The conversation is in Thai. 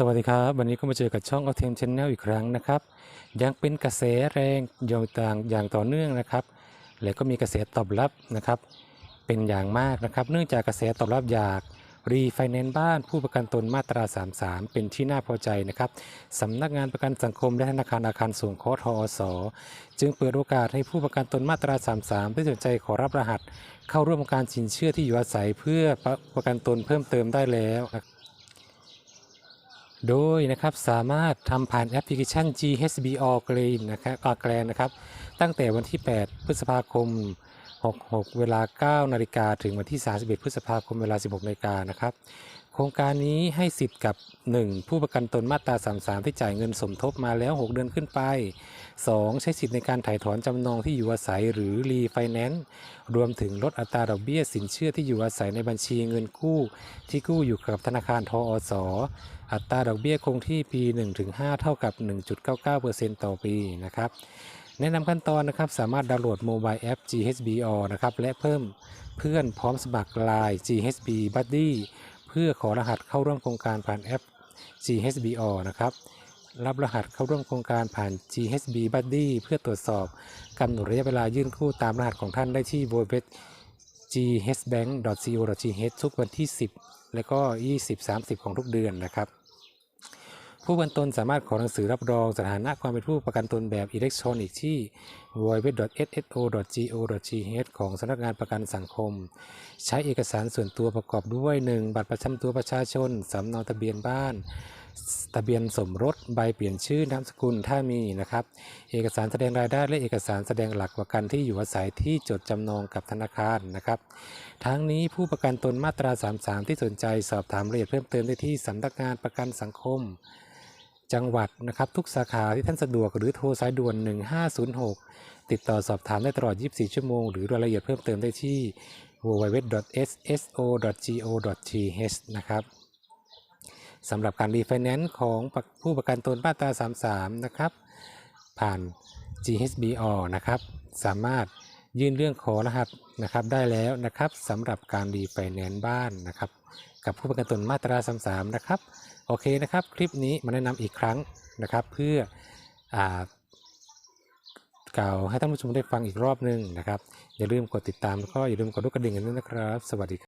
สวัสดีครับ วันนี้ก็มาเจอกับช่องเอาเทมชแนลอีกครั้งนะครับ ยังเป็นกระแสแรงย่างต่างอย่างต่อเนื่องนะครับ และก็มีกระแสตอบรับนะครับ เป็นอย่างมากนะครับ เนื่องจากกระแสตอบรับอยากรีไฟแนนซ์บ้านผู้ประกันตนมาตรา 33 เป็นที่น่าพอใจนะครับสำนักงานประกันสังคมและธนาคารอาคารสูงเคราะห์ทอสจึงเปิดโอกาสให้ผู้ประกันตนมาตรา 33ที่สนใจขอรับรหัส เข้าร่วมการสินเชื่อที่อยู่อาศัยเพื่อประกันตนเพิ่มเติมได้แล้วครับ โดยนะครับสามารถทำผ่านแอปพลิเคชัน GHBO Green นะครับอแกรนนะครับ ตั้งแต่วันที่ 8 พฤษภาคม 66 เวลา 9 นาฬิกาถึงวันที่ 31 พฤษภาคมเวลา 16 นาฬิกานะครับ โครงการนี้ให้สิทธิ์กับ 1. ผู้ประกันตนมาตรา 33 ที่จ่ายเงินสมทบมาแล้ว 6 เดือนขึ้นไป 2. ใช้สิทธิ์ในการถ่ายถอนจำนองที่อยู่อาศัยหรือรีไฟแนนซ์รวมถึงลดอัตราดอกเบี้ยสินเชื่อที่อยู่อาศัยในบัญชีเงินกู้ ที่กู้อยู่กับธนาคารทอส อัตราดอกเบี้ยคงที่ปี 1-5 เท่ากับ 1.99%ต่อปีนะครับแนะนำขั้นตอนนะครับสามารถดาวน์โหลดโมบายแอป GHBO นะครับและเพิ่มเพื่อนพร้อมสมัคร Line GHB Buddy เพื่อขอรหัสเข้าร่วมโครงการผ่านแอป GHBO นะครับรับรหัสเข้าร่วมโครงการผ่าน GHB Buddy เพื่อตรวจสอบกำหนดระยะเวลายื่นกู้ตามรหัสของท่านได้ที่ w w w ghbank.co.th ทุกวันที่ 10 และก็ 20-30 ของทุกเดือนนะครับ ผู้ประกันตนสามารถขอหนังสือรับรองสถานะความเป็นผู้ประกันตนแบบอิเล็กทรอนิกส์ที่ www.sso.go.th ของสำนักงานประกันสังคม ใช้เอกสารส่วนตัวประกอบด้วย 1. บัตรประจำตัวประชาชน สำเนาทะเบียนบ้าน ทะเบียนสมรสใบเปลี่ยนชื่อนามสกุลถ้ามีนะครับ เอกสารแสดงรายได้และเอกสารแสดงหลักประกันที่อยู่อาศัยที่จดจำนองกับธนาคารนะครับ ทั้งนี้ผู้ประกันตนมาตรา 33 ที่สนใจสอบถามรายละเอียดเพิ่มเติมได้ที่สำนักงานประกันสังคม จังหวัดนะครับทุกสาขาที่ท่านสะดวกหรือโทรสายด่วน 1506 ติดต่อสอบถามได้ตลอด 24 ชั่วโมง หรือรายละเอียดเพิ่มเติมได้ที่ www.sso.go.th นะครับ สำหรับการรีไฟแนนซ์ของผู้ประกันตนมาตรา 33 นะครับ ผ่าน GHBO นะครับ สามารถยื่นเรื่องขอรหัสนะครับได้แล้วนะครับสำหรับการรีไฟแนนซ์บ้านนะครับ กับผู้ประกันตนมาตรา 33 นะครับ โอเคนะครับ คลิปนี้มาแนะนำอีกครั้งนะครับ เพื่ออ่ากล่าวให้ท่านผู้ชมได้ฟังอีกรอบหนึงนะครับ อย่าลืมกดติดตามแล้วก็อย่าลืมกดลูกกระดิ่งกันด้วยนะครับ สวัสดีครับ